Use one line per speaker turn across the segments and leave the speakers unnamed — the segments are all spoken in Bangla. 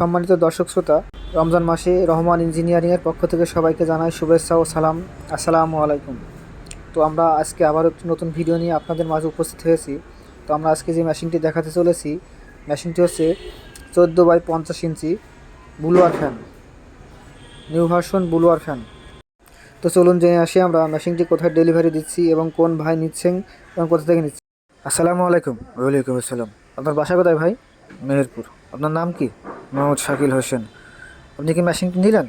সম্মানিত দর্শক শ্রোতা, রমজান মাসে রহমান ইঞ্জিনিয়ারিংয়ের পক্ষ থেকে সবাইকে জানাই শুভেচ্ছা ও সালাম। আসসালামু আলাইকুম। তো আমরা আজকে আবার একটি নতুন ভিডিও নিয়ে আপনাদের মাঝে উপস্থিত হয়েছি। তো আমরা আজকে যে মেশিনটি দেখাতে চলেছি, মেশিনটি হচ্ছে চোদ্দ বাই পঞ্চাশ ইঞ্চি blower fan, new version blower fan. তো চলুন জেনে আসি আমরা মেশিনটি কোথায় ডেলিভারি দিচ্ছি এবং কোন ভাই নিচ্ছেন এবং কোথা থেকে নিচ্ছি আসসালামু আলাইকুম। ওয়ালাইকুম আসসালাম। আপনার বাসা কোথায় ভাই? মেহেরপুর। আপনার নাম কি? মোহাম্মদ শাকিল হোসেন। আপনি কি মেশিনটি নিলেন?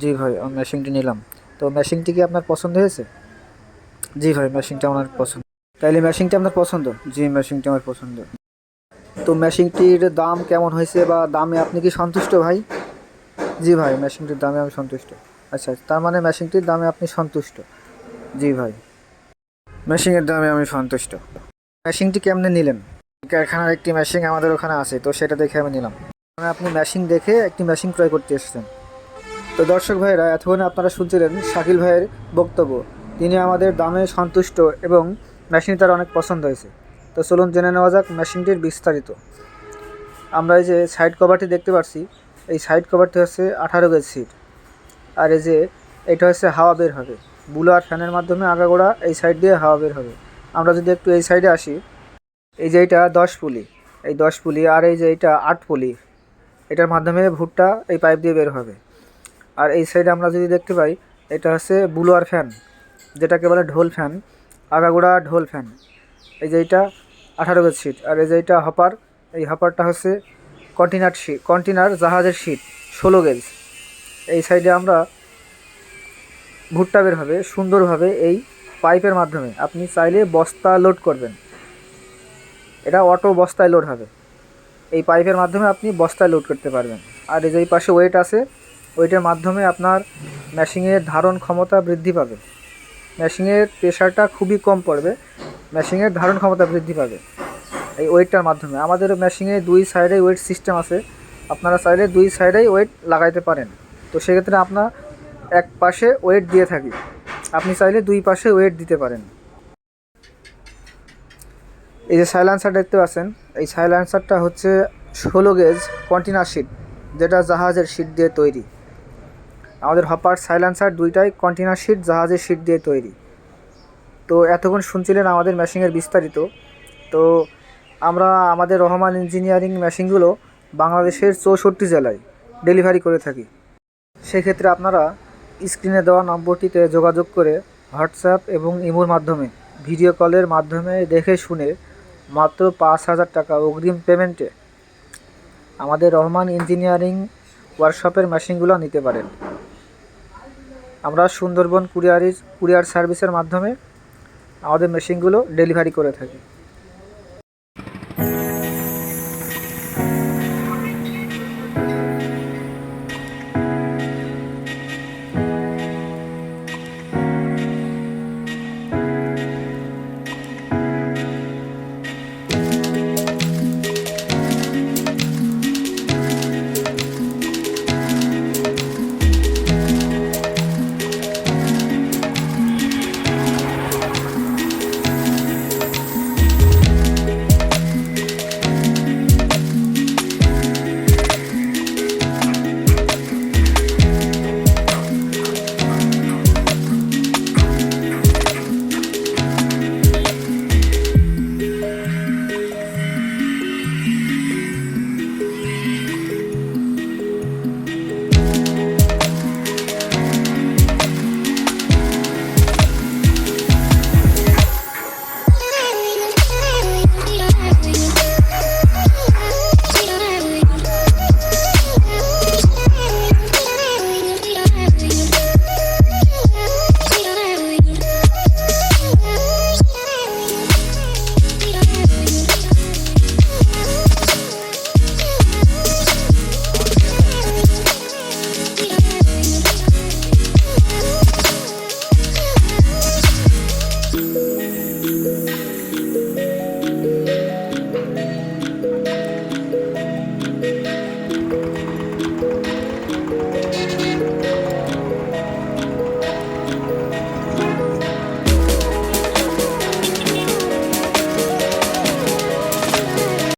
জি ভাই, আমি মেশিনটি নিলাম। তো মেশিনটি কি আপনার পছন্দ হয়েছে? জি ভাই মেশিনটা আমার পছন্দ। তাইলে মেশিনটি আপনার পছন্দ? জি মেশিনটি আমার পছন্দ। তো মেশিনটির দাম কেমন হয়েছে বা দামে আপনি কি সন্তুষ্ট ভাই? জি ভাই মেশিনটির দামে আমি সন্তুষ্ট। আচ্ছা তার মানে মেশিনটির দামে আপনি সন্তুষ্ট? জি ভাই। মেশিনের দামে আমি সন্তুষ্ট। মেশিনটি কেমনে নিলেন? কারখানার একটি মেশিন আমাদের ওখানে আছে, তো সেটা দেখে আমি নিলাম। আপনি মেশিন দেখে একটি মেশিন ক্রয় করতে এসেছেন। তো দর্শক ভাইরা এতক্ষণ আপনারা শুনছিলেন শাকিল ভাইয়ের বক্তব্য। তিনি আমাদের দামে সন্তুষ্ট এবং মেশিন তার অনেক পছন্দ হয়েছে। তো চলুন জেনে নেওয়া যাক মেশিনটির বিস্তারিত। আমরা এই যে সাইড কভারটি দেখতে পাচ্ছি এই সাইড কভারটি হচ্ছে আঠারো গেজ সিট আর এই যে এটা হচ্ছে হাওয়া বের হবে। বুলার ফ্যানের মাধ্যমে আগাগোড়া এই সাইড দিয়ে হাওয়া বের হবে। আমরা যদি একটু এই সাইডে আসি, এই যে এটা দশ পুলি এই দশ পুলি আর এই যে এটা আট পুলি এটার মাধ্যমে ভুট্টা এই পাইপ দিয়ে বের হবে। আর এই সাইডে আমরা যদি দেখতে পাই, এটা হচ্ছে বুলোয়ার ফ্যান, যেটাকে বলে ঢোল ফ্যান, আগাগোড়া ঢোল ফ্যান। এই যে এটা আঠারো গেজ সিট আর এই যে এটা হপার এই হপারটা হচ্ছে কন্টিনার শিট কন্টিনার জাহাজের শিট ষোলো গেজ। এই সাইডে আমরা ভুট্টা বের হবে, সুন্দরভাবে এই পাইপের মাধ্যমে। আপনি চাইলে বস্তা লোড করবেন। এটা অটো বস্তায় লোড হবে। এই পাইপের মাধ্যমে আপনি বস্তায় লোড করতে পারবেন। আর এই যে পাশে ওয়েট আছে ওয়েটের মাধ্যমে আপনার মেশিনের ধারণ ক্ষমতা বৃদ্ধি পাবে। মেশিনের প্রেশারটা খুবই কম পড়বে মেশিনের ধারণ ক্ষমতা বৃদ্ধি পাবে এই ওয়েটটার মাধ্যমে। আমাদের মেশিনে দুই সাইডে ওয়েট সিস্টেম আছে, আপনারা চাইলে দুই সাইডেই ওয়েট লাগাইতে পারেন। তো সেক্ষেত্রে আপনার এক পাশে ওয়েট দিয়ে থাকি। আপনি চাইলে দুই পাশে ওয়েট দিতে পারেন। এই যে সাইলেন্সার দেখতে পাচ্ছেন, এই সাইলেন্সারটা হচ্ছে ষোলো গেজ কন্টিনার শিট যেটা জাহাজের শিট দিয়ে তৈরি। আমাদের হপার সাইলেন্সার দুইটাই কন্টিনার শিট জাহাজের শিট দিয়ে তৈরি। তো এতক্ষণ শুনছিলেন আমাদের মেশিনের বিস্তারিত। তো আমরা আমাদের রহমান ইঞ্জিনিয়ারিং মেশিনগুলো বাংলাদেশের চৌষট্টি জেলায় ডেলিভারি করে থাকি। সেক্ষেত্রে আপনারা স্ক্রিনে দেওয়া নম্বরটিতে যোগাযোগ করে হোয়াটসঅ্যাপ এবং ইমোর মাধ্যমে ভিডিও কলের মাধ্যমে দেখে শুনে মাত্র পাঁচ হাজার টাকা অগ্রিম পেমেন্টে আমাদের রহমান ইঞ্জিনিয়ারিং ওয়ার্কশপের মেশিনগুলো নিতে পারেন। আমরা সুন্দরবন কুরিয়ারির কুরিয়ার সার্ভিসের মাধ্যমে আমাদের মেশিনগুলো ডেলিভারি করে থাকি।